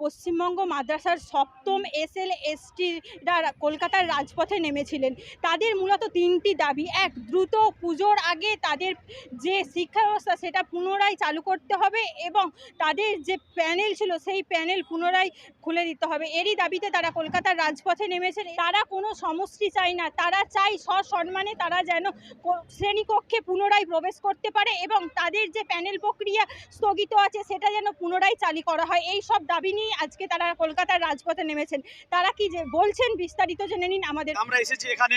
পশ্চিমবঙ্গ মাদ্রাসার সপ্তম S L এসটিরা কলকাতার রাজপথে নেমেছিলেন। তাদের মূলত তিনটি দাবি। এক, দ্রুত পুজোর আগে তাদের যে শিক্ষা ব্যবস্থা সেটা পুনরায় চালু করতে হবে এবং তাদের যে প্যানেল ছিল সেই প্যানেল পুনরায় খুলে দিতে হবে। এরই দাবিতে তারা কলকাতার রাজপথে নেমেছেন। তারা কোনো সমষ্টি চায় না। তারা চায় সসম্মানে তারা যেন শ্রেণীকক্ষে পুনরায় প্রবেশ করতে পারে এবং তাদের যে প্যানেল প্রক্রিয়া স্থগিত আছে সেটা যেন পুনরায় চালু করা হয়। এই সব দাবি নিয়ে আজকে তারা কলকাতার রাজপথে নেমেছেন। তারা কি যে বলছেন বিস্তারিত জেনে নিন আমাদের। আমরা এসেছি এখানে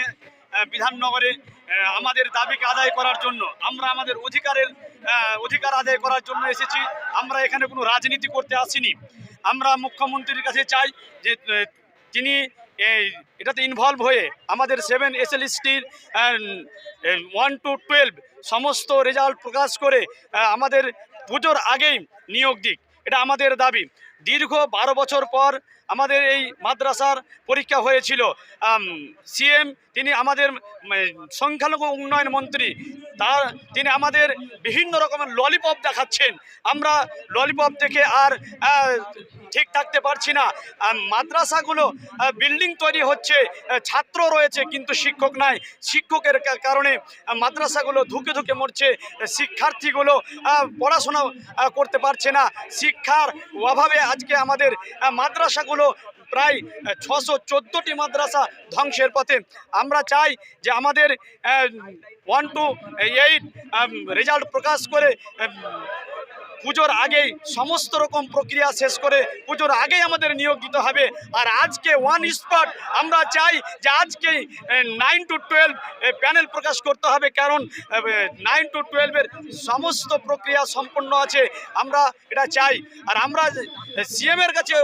বিধাননগরে আমাদের দাবিকে আদায় করার জন্য। আমরা আমাদের অধিকারের অধিকার আদায় করার জন্য এসেছি। আমরা এখানে কোনো রাজনীতি করতে আসিনি। আমরা মুখ্যমন্ত্রীর কাছে চাই যে তিনি এটাতে ইনভলভ হয়ে আমাদের সেভেন এস এল এসটির ওয়ান টু টুয়েলভ সমস্ত রেজাল্ট প্রকাশ করে আমাদের পুজোর আগেই নিয়োগ দিক। এটা আমাদের দাবি। দীর্ঘ বারো বছর পর আমাদের এই মাদ্রাসার পরীক্ষা হয়েছিল। সিএম, তিনি আমাদের সংখ্যালঘু উন্নয়ন মন্ত্রী। তার, তিনি আমাদের বিভিন্ন রকমের ললিপপ দেখাচ্ছেন। আমরা ললিপপ থেকে আর ঠিক থাকতে পারছি না। মাদ্রাসাগুলো বিল্ডিং তৈরি হচ্ছে ছাত্র রয়েছে কিন্তু শিক্ষক নাই। শিক্ষকের কারণে মাদ্রাসাগুলো ধুকে ধুকে মরছে শিক্ষার্থীগুলো পড়াশোনা করতে পারছে না। শিক্ষার অভাবে আজকে আমাদের মাদ্রাসাগুলো প্রায় ছশো চোদ্দোটি মাদ্রাসা ধ্বংসের পথে। আমরা চাই যে আমাদের ওয়ান টু এইট রেজাল্ট প্রকাশ করে পুজোর আগেই সমস্ত রকম প্রক্রিয়া শেষ করে পুজোর আগেই আমাদের নিয়োগ দিতে হবে। আর আজকে ওয়ান স্পট আমরা চাই যে আজকে নাইন টু টুয়েলভ প্যানেল প্রকাশ করতে হবে। কারণ নাইন টু টুয়েলভের সমস্ত প্রক্রিয়া সম্পন্ন আছে। আমরা এটা চাই। আর আমরা সিএমের কাছে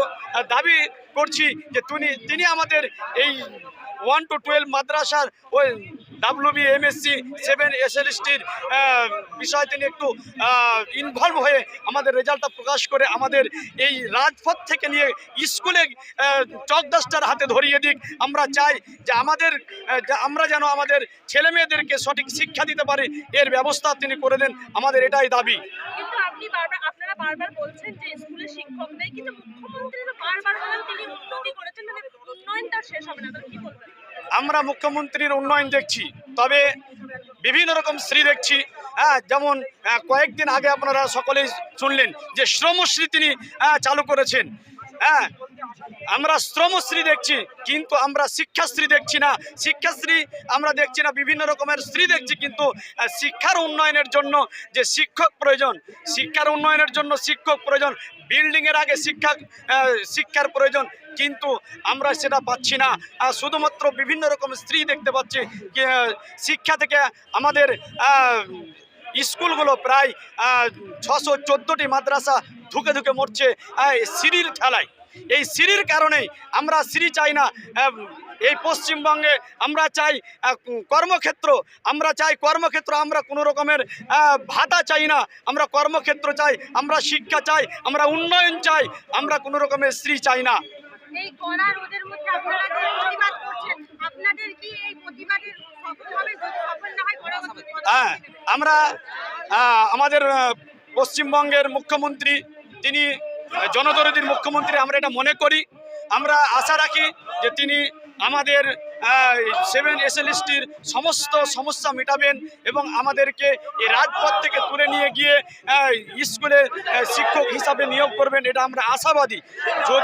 দাবি করছি যে তিনি তিনি আমাদের এই ওয়ান টু টুয়েলভ মাদ্রাসার ওই ডাব্লিউবি, এমএসসি, সেভেন, এসএলএসটির বিষয়ে তিনি একটু ইনভলভ হয়ে আমাদের রেজাল্টটা প্রকাশ করে আমাদের এই রাজপথ থেকে নিয়ে স্কুলে চকদাসটার হাতে ধরিয়ে দিক। আমরা চাই যে আমাদের আমরা যেন আমাদের ছেলে মেয়েদেরকে সঠিক শিক্ষা দিতে পারি, এর ব্যবস্থা তিনি করে দেন। আমাদের এটাই দাবি। শিক্ষক নেই, কিন্তু মুখ্যমন্ত্রী তো বারবার তিনি উন্নতি করেছেন মানে উন্নয়ন তার শেষ হবে না। কি বলবেন? আমরা মুখ্যমন্ত্রীর উন্নয়ন দেখছি তবে বিভিন্ন রকম শ্রী দেখছি হ্যাঁ যেমন কয়েকদিন আগে আপনারা সকলেই শুনলেন যে শ্রমশ্রী তিনি আহ, চালু করেছেন হ্যাঁ আমরা শ্রমশ্রী দেখছি কিন্তু আমরা শিক্ষাশ্রী দেখছি না শিক্ষাশ্রী আমরা দেখছি না বিভিন্ন রকমের স্ত্রী দেখছি কিন্তু শিক্ষার উন্নয়নের জন্য যে শিক্ষক প্রয়োজন শিক্ষার উন্নয়নের জন্য শিক্ষক প্রয়োজন বিল্ডিংয়ের আগে শিক্ষা শিক্ষার প্রয়োজন, কিন্তু আমরা সেটা পাচ্ছি না। শুধুমাত্র বিভিন্ন রকম স্ত্রী দেখতে পাচ্ছি শিক্ষা থেকে আমাদের স্কুলগুলো প্রায় ছশো চোদ্দোটি মাদ্রাসা ধুকে ধুকে মরছে সিঁড়ির ঠেলায় এই সিঁড়ির কারণেই আমরা সিঁড়ি চাই না এই পশ্চিমবঙ্গে আমরা চাই কর্মক্ষেত্র আমরা চাই কর্মক্ষেত্র আমরা কোনো রকমের ভাতা চাই না। আমরা কর্মক্ষেত্র চাই আমরা শিক্ষা চাই আমরা উন্নয়ন চাই আমরা কোনো রকমের স্ত্রী চাই না। এই কড়া রোদের মধ্যে আপনারা যে প্রতিবাদ করছেন আপনাদের কি এই প্রতিবাদের সফল যদি সফল না হয় হ্যাঁ আমরা আমাদের পশ্চিমবঙ্গের মুখ্যমন্ত্রী তিনি জনদরদির মুখ্যমন্ত্রী আমরা এটা মনে করি। আমরা আশা রাখি যে তিনি আমাদের সেভেন এসএলএসটির সমস্ত সমস্যা মেটাবেন এবং আমাদেরকে এই রাজপথ থেকে তুলে নিয়ে গিয়ে স্কুলে শিক্ষক হিসাবে নিয়োগ করবেন, এটা আমরা আশাবাদী। যদি